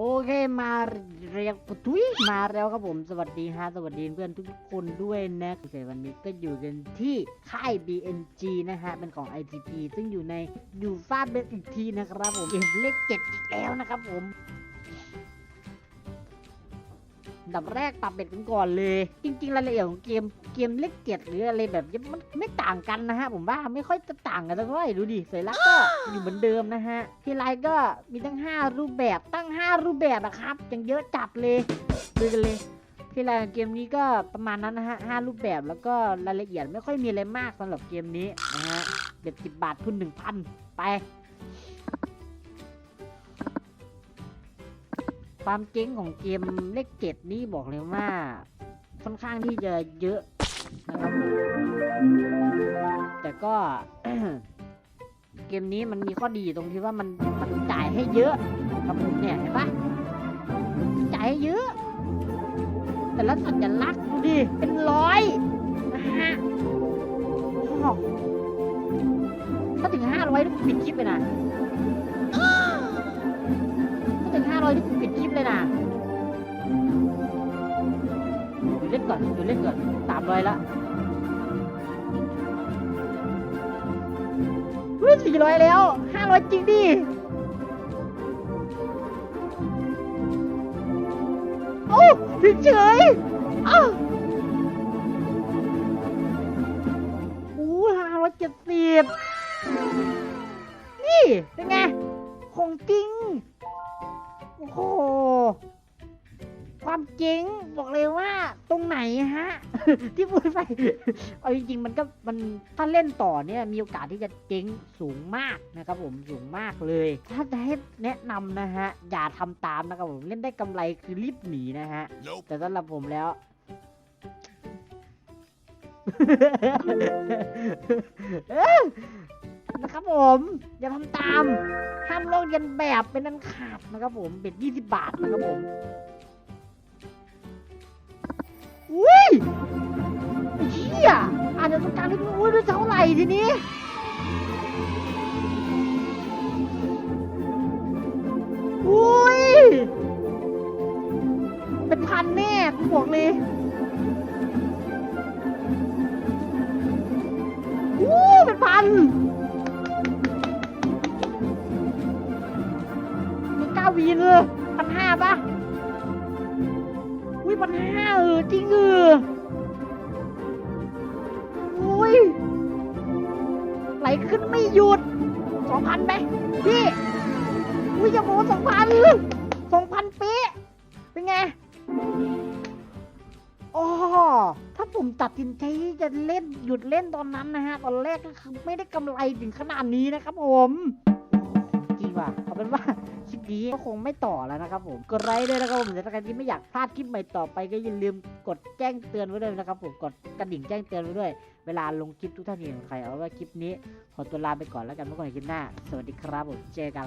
อเคมาเรียกปุ้ยมาแล้วครับผมสวัสดีฮะสวัสดีเพื่อนทุกๆคนด้วยนะโอเควันนี้ก็อยู่กันที่ค่าย BNG นะฮะเป็นของ ITP ซึ่งอยู่ในยูฟาเบสอีกทีนะครับผมเกมเลขเจ็ดอีกแล้วนะครับผม ดับแรกปรับเบ็ดกันก่อนเลย จริง ๆ รายละเอียดของเกมเกมเลขเจ็ดหรืออะไรแบบนี้มันไม่ต่างกันนะฮะ ผมว่าไม่ค่อยจะต่างกันเท่าไหร่ดูดิสวยลักก็อยู่เหมือนเดิมนะฮะทีไลก็มีตั้ง 5 รูปแบบตั้ง 5 รูปแบบนะครับยังเยอะจัดเลยดูกันเลยทีไลน์ของเกมนี้ก็ประมาณนั้นนะฮะห้ารูปแบบแล้วก็รายละเอียดไม่ค่อยมีอะไรมากสำหรับเกมนี้นะฮะเบ็ดสิบบาททุนหนึ่งพันไป ความเจ๊งของเกมเลขเจ็ดนี่บอกเลยว่า ค่อนข้างที่จะเยอะนะครับแต่ก็เกมนี้มันมีข้อดีตรงที่ว่ามันมันจ่ายให้เยอะครับผมเนี่ยเห็นปะจ่ายให้เยอะ แต่ละสัญลักษณ์ดูดิเป็นร้อยนะฮะถ้าถึงห้าร้อยนี่กูปิดคลิปเลยนะ ถ้าถึงห้าร้อยนี่กูปิดคลิปเลยนะอยู่เล่นก่อนอยู่เล่นก่อนสามร้อยละเฮ้ยสี่ร้อยแล้วห้าร้อยจริงดิโอ้ถึงเฉยอ้าวโอ้ห้าร้อยเจ็ดสิบนี่ เป็นไง ของจริง ความเจ๋งบอกเลยว่าตรงไหนฮะ ที่พูดไปเอาจริงๆมันก็มันถ้าเล่นต่อเนี่ยมีโอกาสที่จะเจ๊งสูงมากนะครับผมสูงมากเลย ถ้าจะให้แนะนำนะฮะ อย่าทำตามนะครับผมเล่นได้กำไรคือรีบหนีนะฮะ Nope. แต่สำหรับผมแล้วเอ้ยนะครับผมอย่าทำตาม ห้ามลอกเลียนแบบเป็นอันขาดนะครับผมเบ็ดยี่สิบบาทนะครับผม จจะต้องการให้ดูอุ้ยด้วยเท่าไหร่ทีนี้อุ้ยเป็นพันแน่กูบอกเลยอู้เป็นพันมีเก้าวีเลยพันห้าปะอุ้ยพันห้าเออจริงเอออุ้ ขึ้นไม่หยุดสองพันไหมพี่อุ้ยอย่าบสองพันสองพันปีเป็นไงอ๋อถ้าผมตัดสินใจจะเล่นหยุดเล่นตอนนั้นนะฮะ ตอนแรกก็คือไม่ได้กำไรถึงขนาดนี้นะครับผม จริงว่ะเอาเป็นว่าคลิปนี้ก็คงไม่ต่อแล้วนะครับผมกดไลค์ด้วยนะครับผมแต่ถ้าใครที่ไม่อยากพลาดคลิปใหม่ต่อไปก็อย่าลืมกดแจ้งเตือนไว้ด้วยนะครับผมกดกระดิ่งแจ้งเตือนไว้ด้วย เวลาลงคลิปทุกท่านเห็นใครเอาไว้คลิปนี้ขอตัวลาไปก่อนแล้วกันเมื่อก่อนในคลิปหน้า สวัสดีครับผมเจอกัน